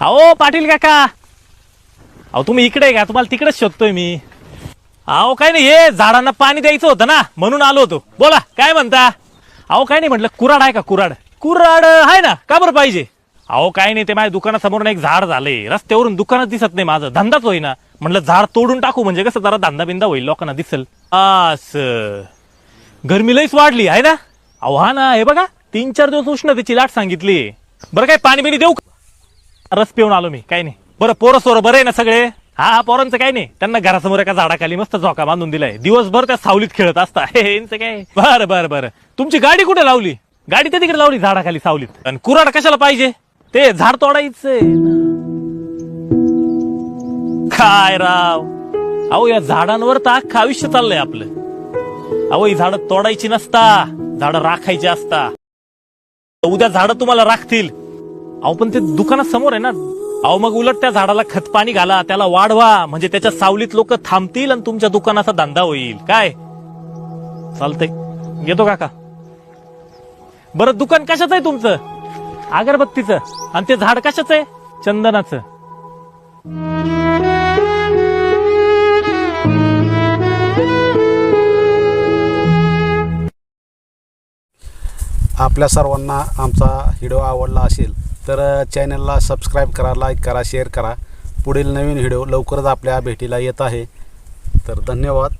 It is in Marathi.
अहो पाटील काका. अहो तुम्ही इकडे का तुम्हाला तिकडेच शोधतोय मी. अहो काय नाही हे झाडांना पाणी द्यायचं होतं ना म्हणून आलो होतो. बोला काय म्हणता? अहो काय नाही म्हटलं कुराड आहे का कुराड? कुराड आहे ना. का बरं पाहिजे? अहो काय नाही ते माझ्या दुकानासमोर एक झाड झालंय. रस्त्यावरून दुकानच दिसत नाही माझं. धंदाच होईना. म्हटलं झाड तोडून टाकू म्हणजे कसं जरा धंदा बिंदा होईल लोकांना दिसल. असं. गरमी लईच वाढली आहे ना? अहो हा ना हे बघा तीन चार दिवस उष्णतेची लाट सांगितली. बरं काय पाणी बिणी देऊ का? रस पिऊन आलो मी काय नाही. बरं पोरं सोरं बरं आहे ना सगळे? हा हा पोरांचं काय नाही. त्यांना घरासमोर एका झाडाखाली मस्त झोका बांधून दिलाय. दिवसभर त्या सावलीत खेळत असता. हे यांचं काय? बरं बरं बरं. तुमची गाडी कुठे लावली? गाडी तर तिकडे लावली झाडाखाली सावलीत. आणि कुराड कशाला पाहिजे? ते झाड तोडायचंय. काय राव? अहो या झाडांवर तर अख्खं आयुष्य चाललंय आपलं. अहो ही झाडं तोडायची नसता. झाडं राखायची असता. उद्या झाडं तुम्हाला राखतील. अहो पण ते दुकानात समोर आहे ना. अहो मग उलट त्या झाडाला खतपाणी घाला त्याला वाढवा. म्हणजे त्याच्या सावलीत लोक थांबतील आणि तुमच्या दुकानाचा धंदा होईल. काय? चालतंय. येतो काका. बरं दुकान कशाचं आहे तुमचं? अगरबत्तीचं. आणि ते झाड कशाचं आहे? चंदनाचं. आपल्या सर्वांना आमचा व्हिडिओ आवडला असेल तर चॅनलला सबस्क्राईब करा लाईक करा शेअर करा. पुढील नवीन व्हिडिओ लवकरच आपल्या भेटीला येत आहे. तर धन्यवाद.